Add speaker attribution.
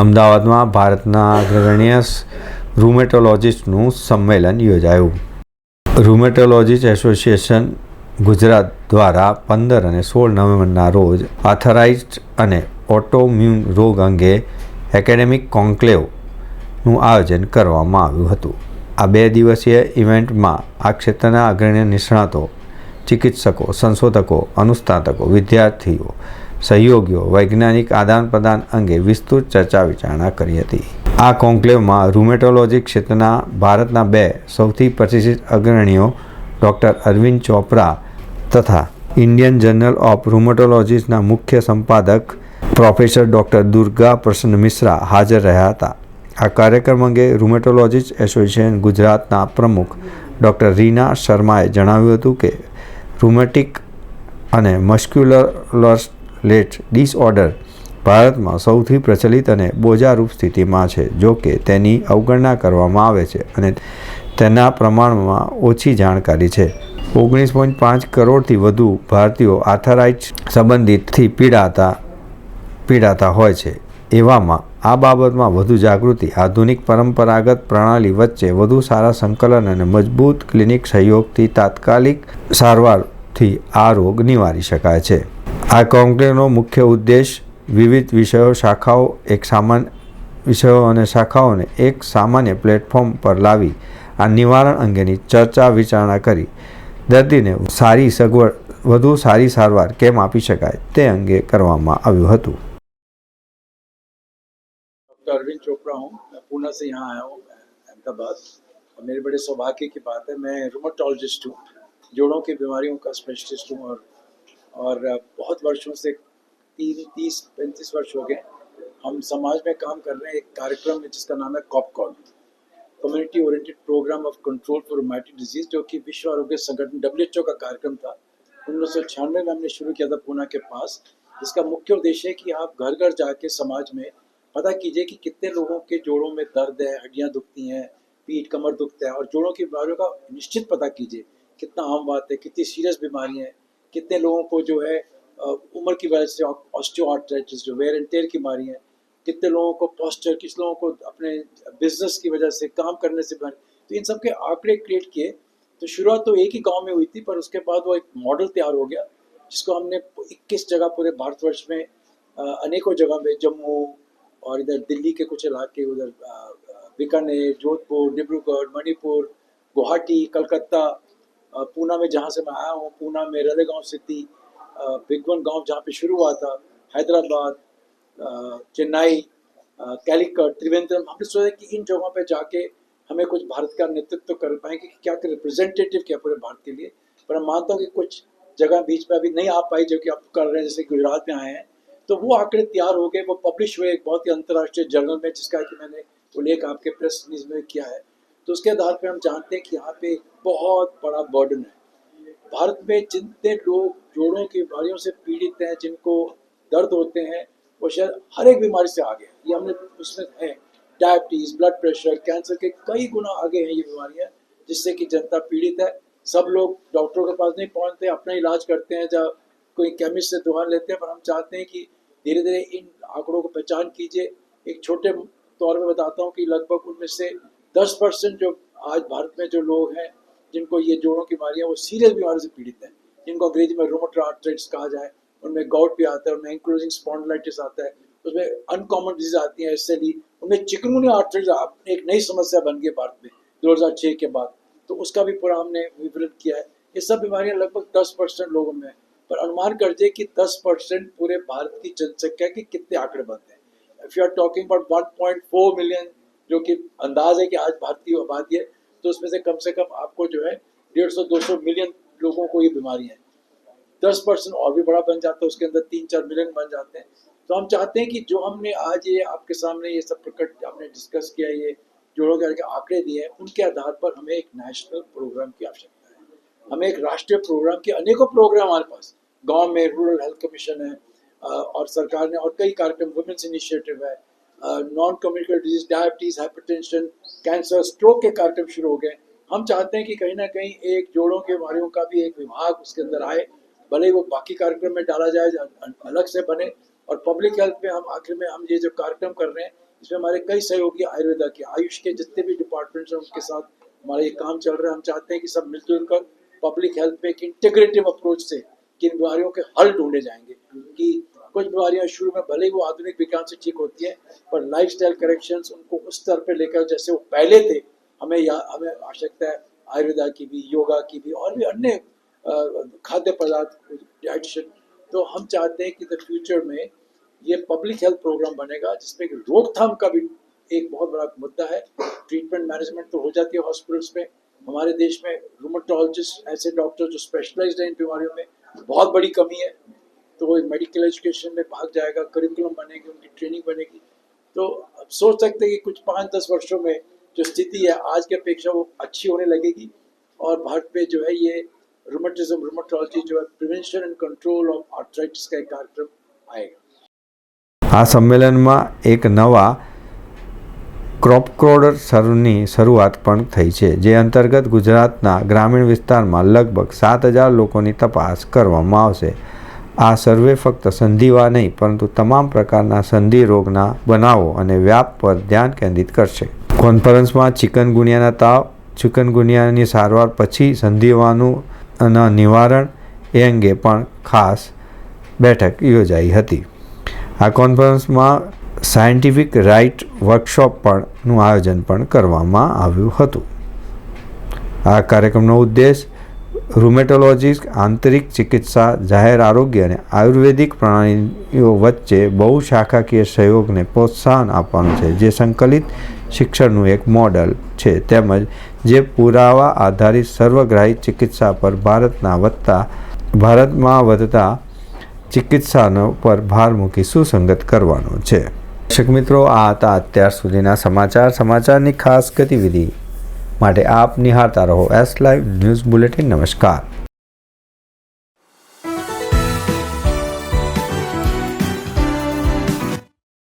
Speaker 1: અમદાવાદમાં ભારતના અગ્રગણ્ય રૂમેટોલોજિસ્ટનું સંમેલન યોજાયું. રૂમેટોલોજીસ્ટ એસોસિએશન ગુજરાત દ્વારા પંદર અને સોળ નવેમ્બરના રોજ આથરાઇઝ્ડ અને ઓટોમ્યુન રોગ અંગે એકેડેમિક કોન્ક્લેવનું આયોજન કરવામાં આવ્યું હતું. આ બે દિવસીય ઇવેન્ટમાં આ ક્ષેત્રના અગ્રણી નિષ્ણાતો, ચિકિત્સકો, સંશોધકો, અનુસ્નાતકો, વિદ્યાર્થીઓ સહયોગીઓ વૈજ્ઞાનિક આદાન પ્રદાન અંગે વિસ્તૃત ચર્ચા વિચારણા કરી હતી. આ કોન્ક્લેવમાં રૂમેટોલોજી ક્ષેત્રના ભારતના બે સૌથી પ્રતિષ્ઠિત અગ્રણીઓ ડૉક્ટર અરવિંદ ચોપરા તથા ઇન્ડિયન જર્નલ ઓફ રૂમેટોલોજીસના મુખ્ય સંપાદક પ્રોફેસર ડૉક્ટર દુર્ગા પ્રસન્ન મિશ્રા હાજર રહ્યા હતા. આ કાર્યક્રમ અંગે રૂમેટોલોજીસ્ટ એસોસિએશન ગુજરાતના પ્રમુખ ડૉક્ટર રીના શર્માએ જણાવ્યું હતું કે રૂમેટિક અને મસ્ક્યુલર લેટ ડિસઓર્ડર ભારતમાં સૌથી પ્રચલિત અને બોજારૂપ સ્થિતિમાં છે, જો કે તેની અવગણના કરવામાં આવે છે અને તેના પ્રમાણમાં ઓછી જાણકારી છે. ઓગણીસ પોઈન્ટ પાંચ કરોડથી વધુ ભારતીયો આર્થરાઇટ સંબંધિતથી પીડાતા પીડાતા હોય છે. એવામાં આ બાબતમાં વધુ જાગૃતિ, આધુનિક પરંપરાગત પ્રણાલી વચ્ચે વધુ સારા સંકલન અને મજબૂત ક્લિનિક સહયોગથી તાત્કાલિક સારવારથી આ રોગ નિવારી શકાય છે. આ કોન્ક્લેવનો મુખ્ય ઉદ્દેશ વિવિધ વિષયો શાખાઓ એક સામાન્ય વિષયો અને શાખાઓને એક સામાન્ય પ્લેટફોર્મ પર લાવી આ નિવારણ અંગેની ચર્ચા વિચારણા કરી દર્દીને સારી સગવડ વધુ સારી સારવાર કેમ આપી શકાય તે અંગે કરવામાં આવ્યું હતું
Speaker 2: डॉक्टर अरविंद चोपड़ा हूँ मैं पूना से यहाँ आया हूँ अहमदाबाद और मेरे बड़े सौभाग्य की बात है मैं रोमाटोलॉजिस्ट हूँ जोड़ों की बीमारियों का स्पेशलिस्ट हूँ और और बहुत वर्षों से, तीन, तीस, पैंतीस वर्ष हो गए, हम समाज में काम कर रहे हैं एक कार्यक्रम है जिसका नाम है COPCON community oriented programme of control for rheumatic diseases जो कि विश्व आरोग्य संगठन डब्ल्यूएचओ का कार्यक्रम था, उन्नीस सौ छियानवे में हमने शुरू किया था पूना के पास इसका मुख्य उद्देश्य है कि आप घर घर जाके समाज में पता कीजिए कि कितने लोगों के जोड़ों में दर्द है, हड्डियाँ दुखती हैं, पीठ कमर दुखता है, और जोड़ों की बीमारियों का निश्चित पता कीजिए, कितना आम बात है, कितनी सीरियस बीमारियाँ है कितने लोगों को जो है उम्र की वजह से ऑस्टियोआर्थराइटिस जो वेयर एंड टेयर की बीमारी है, कितने लोगों को पोस्चर किस लोगों को अपने बिज़नेस की वजह से, काम करने से बीमारी तो इन सब के आंकड़े क्रिएट किए। तो शुरुआत तो एक ही गाँव में हुई थी, पर उसके बाद वो एक मॉडल तैयार हो गया, जिसको हमने 21 जगह पूरे भारतवर्ष में अनेकों जगह में, जम्मू और इधर दिल्ली के कुछ इलाके, उधर बीकानेर, जोधपुर, डिब्रूगढ़, मणिपुर, गुवाहाटी, कलकत्ता पूना में जहाँ से मैं आया हूँ पूना में रलेगांव सिटी अ, बिगवन गाँव जहाँ पे शुरू हुआ था हैदराबाद चेन्नई कैलिकट त्रिवेंद्रम हमने सोचा कि इन जगहों पे जाके हमें कुछ भारत का नेतृत्व कर पाएँगे कि क्या रिप्रेजेंटेटिव क्या पूरे भारत के लिए पर मैं मानता हूँ कि कुछ जगह बीच में अभी नहीं आ पाई जो कि आप कर रहे हैं जैसे गुजरात में आए हैं। तो वो आंकड़े तैयार हो गए वो पब्लिश हुए एक बहुत ही अंतर्राष्ट्रीय जर्नल में जिसका कि मैंने उल्लेख आपके प्रेस न्यूज़ में किया है। तो उसके आधार पर हम जानते हैं कि यहाँ पे बहुत बड़ा बर्डन है। भारत में जितने लोग जोड़ों की बीमारियों से पीड़ित हैं, जिनको दर्द होते हैं, वो शायद हर एक बीमारी से आगे हैं। ये हमने उसमें है डायबिटीज़ ब्लड प्रेशर कैंसर के कई गुना आगे हैं ये बीमारियाँ, जिससे कि जनता पीड़ित है। सब लोग डॉक्टरों के पास नहीं पहुँचते, अपना इलाज करते हैं, जब कोई केमिस्ट से दवा लेते हैं, पर हम चाहते हैं कि धीरे धीरे इन आंकड़ों को पहचान कीजिए। एक छोटे तौर में बताता हूँ कि लगभग उनमें से दस परसेंट जो आज भारत में जो लोग हैं, जिनको ये जोड़ों की बीमारियाँ, वो सीरियस बीमारी से पीड़ित हैं। जिनको अंग्रेज़ी में रोमोटर आर्थराइटिस कहा जाए, उनमें गॉट भी आता है, उनमें इंक्लूजिंग स्पॉन्डिलाइटिस आता है, उसमें अनकॉमन डिज़ीज़ आती हैं एस उनमें चिकनगुनिया आर्थराइटिस एक नई समस्या बन गई भारत में 2006 के बाद। तो उसका भी पूरा हमने विवरण किया है। ये सब बीमारियाँ लगभग 10 परसेंट लोगों में पर अनुमान कर दे कि 10 परसेंट पूरे भारत की जनसंख्या के कितने आंकड़े बनते हैं। If you are talking about 1.4 million जो कि अंदाज है कि आज भारत की आबादी है तो उसमें से कम से कम आपको जो है डेढ़ सौ, दो सौ मिलियन लोगों को ये बीमारी है। दस परसेंट और भी बड़ा बन जाता है, उसके अंदर तीन चार मिलियन बन जाते हैं। तो हम चाहते हैं कि जो हमने आज ये आपके सामने ये सब प्रकट आपने डिस्कस किया, ये जोड़ों के आंकड़े दिए हैं, उनके आधार पर हमें एक नेशनल प्रोग्राम की आवश्यकता है। हमें एक राष्ट्रीय प्रोग्राम के अनेकों प्रोग्राम हमारे पास। गाँव में रूरल हेल्थ कमीशन है और सरकार ने और कई कार्यक्रम वुमेन्स इनिशिएटिव है non communicable diseases diabetes hypertension cancer stroke के कार्यक्रम शुरू हो गए। हम चाहते हैं कि कहीं ना कहीं एक जोड़ों की बीमारियों का भी एक विभाग उसके अंदर आए, भले वो बाकी कार्यक्रम में डाला जाए अलग से बने और पब्लिक हेल्थ में हम आखिर में हम ये जो कार्यक्रम कर रहे हैं, इसमें हमारे कई सहयोगी आयुर्वेदा के, आयुष के जितने भी डिपार्टमेंट्स हैं उनके साथ हमारा ये काम चल रहा है। हम चाहते हैं कि सब मिलजुल कर पब्लिक हेल्थ पे एक इंटीग्रेटिव अप्रोच से किन बीमारियों के हल ढूंढे जाएँगे, कि कुछ बीमारियाँ शुरू में भले ही वो आधुनिक विज्ञान से ठीक होती हैं, पर लाइफ स्टाइल करेक्शंस उनको उस स्तर पे लेकर जैसे वो पहले थे, हमें या, हमें आवश्यकता है आयुर्वेदा की भी, योगा की भी, और भी अन्य खाद्य पदार्थ डाइटिशियन तो हम चाहते हैं कि द फ्यूचर में ये पब्लिक हेल्थ प्रोग्राम बनेगा, जिसमें रोकथाम का भी एक बहुत बड़ा मुद्दा है। ट्रीटमेंट मैनेजमेंट तो हो जाती है हॉस्पिटल्स में, हमारे देश में रूमेटोलॉजिस्ट ऐसे डॉक्टर जो स्पेशलाइज्ड हैं इन बीमारियों में, बहुत बड़ी कमी है। तो वो मेडिकल एजुकेशन में भाग जाएगा करिकुलम बनेगी उनकी ट्रेनिंग बनेगी तो अब सोच सकते हैं कि कुछ पाँच दस वर्षों में जो स्थिति है आज की अपेक्षा वो अच्छी होने लगेगी और भारत में जो है ये रूमेटिज्म रूमेटोलॉजी जो है prevention and control of arthritis का एक कार्यक्रम आएगा
Speaker 1: આ સંમેલનમાં એક નવા ક્રોપક્રોડર સરની શરૂઆત પણ થઈ છે જે અંતર્ગત ગુજરાતના ગ્રામીણ વિસ્તારમાં લગભગ સાત હજાર લોકોની તપાસ કરવામાં આવશે આ સર્વે ફક્ત સંધિવા નહીં, પરંતુ તમામ પ્રકારના સંધિ રોગના બનાવો અને વ્યાપ પર ધ્યાન કેન્દ્રિત કરશે. કોન્ફરન્સમાં ચિકનગુનિયાના તાવ ચિકનગુનિયાની સારવાર પછી સંધિવાનું નિવારણ એ અંગે પણ ખાસ બેઠક યોજાઈ હતી. આ કોન્ફરન્સમાં સાયન્ટિફિક રાઇટ વર્કશોપ પણનું આયોજન પણ કરવામાં આવ્યું હતું. આ કાર્યક્રમનો ઉદ્દેશ રૂમેટોલોજીસ્ટ આંતરિક ચિકિત્સા, જાહેર આરોગ્ય અને આયુર્વેદિક પ્રણાલીઓ વચ્ચે બહુ શાખાકીય સહયોગને પ્રોત્સાહન આપવાનું છે, જે સંકલિત શિક્ષણનું એક મોડલ છે. તેમજ જે પુરાવા આધારિત સર્વગ્રાહી ચિકિત્સા પર ભારતના વધતા, ભારતમાં વધતા ચિકિત્સાનો પર ભાર મૂકી સુસંગત કરવાનો છે. દર્શક મિત્રો, આ હતા અત્યાર સુધીના સમાચાર. સમાચારની ખાસ ગતિવિધિ માટે આપ નિહાળતા રહો એસ લાઈવ ન્યૂઝ બુલેટિન નમસ્કાર.